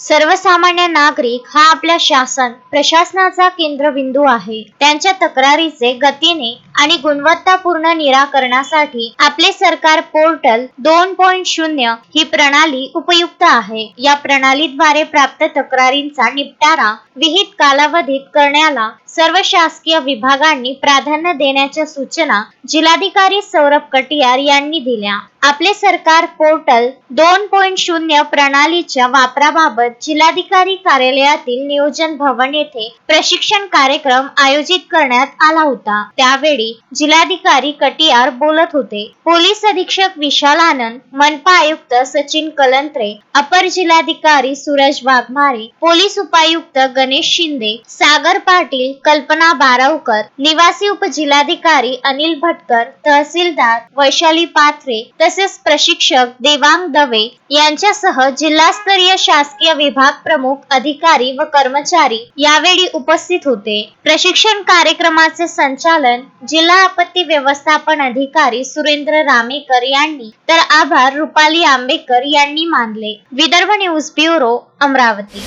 सर्वसामान्य नागरिक हा आपल्या शासन प्रशासनाचा केंद्रबिंदू आहे. त्यांच्या तक्रारीचे गतीने आणि गुणवत्तापूर्ण निराकरणासाठी आपले सरकार पोर्टल दोन पॉईंट शून्य ही प्रणाली उपयुक्त आहे. या प्रणालीद्वारे प्राप्त तक्रारींचा निपटारा विहित कालावधीत करण्याला सर्व शासकीय विभागांनी प्राधान्य देण्याच्या सूचना जिल्हाधिकारी सौरभ कटियार यांनी दिल्या. आपले सरकार पोर्टल दोन पॉईंट शून्य प्रणालीच्या वापराबाबत जिल्हाधिकारी कार्यालयातील नियोजन भवन येथे प्रशिक्षण कार्यक्रम आयोजित करण्यात आला होता. त्यावेळी जिल्हाधिकारी कटियार बोलत होते. पोलीस अधीक्षक विशाल आनंद मनपा आयुक्त सचिन कलंत्रे अपर जिल्हाधिकारी सूरज वाघमारे पोलीस उपायुक्त गणेश शिंदे सागर पाटील कल्पना बारावकर निवासी उपजिल्हाधिकारी अनिल भटकर तहसीलदार वैशाली पाथरे तसेच प्रशिक्षक देवांग दवे यांच्यासह जिल्हास्तरीय शासकीय विभाग प्रमुख अधिकारी व कर्मचारी यावेळी उपस्थित होते. प्रशिक्षण कार्यक्रमाचे संचालन जिल्हा आपत्ती व्यवस्थापन अधिकारी सुरेंद्र रामेकर यांनी तर आभार रुपाली आंबेकर यांनी मानले. Vidarbha news bureau Amravati.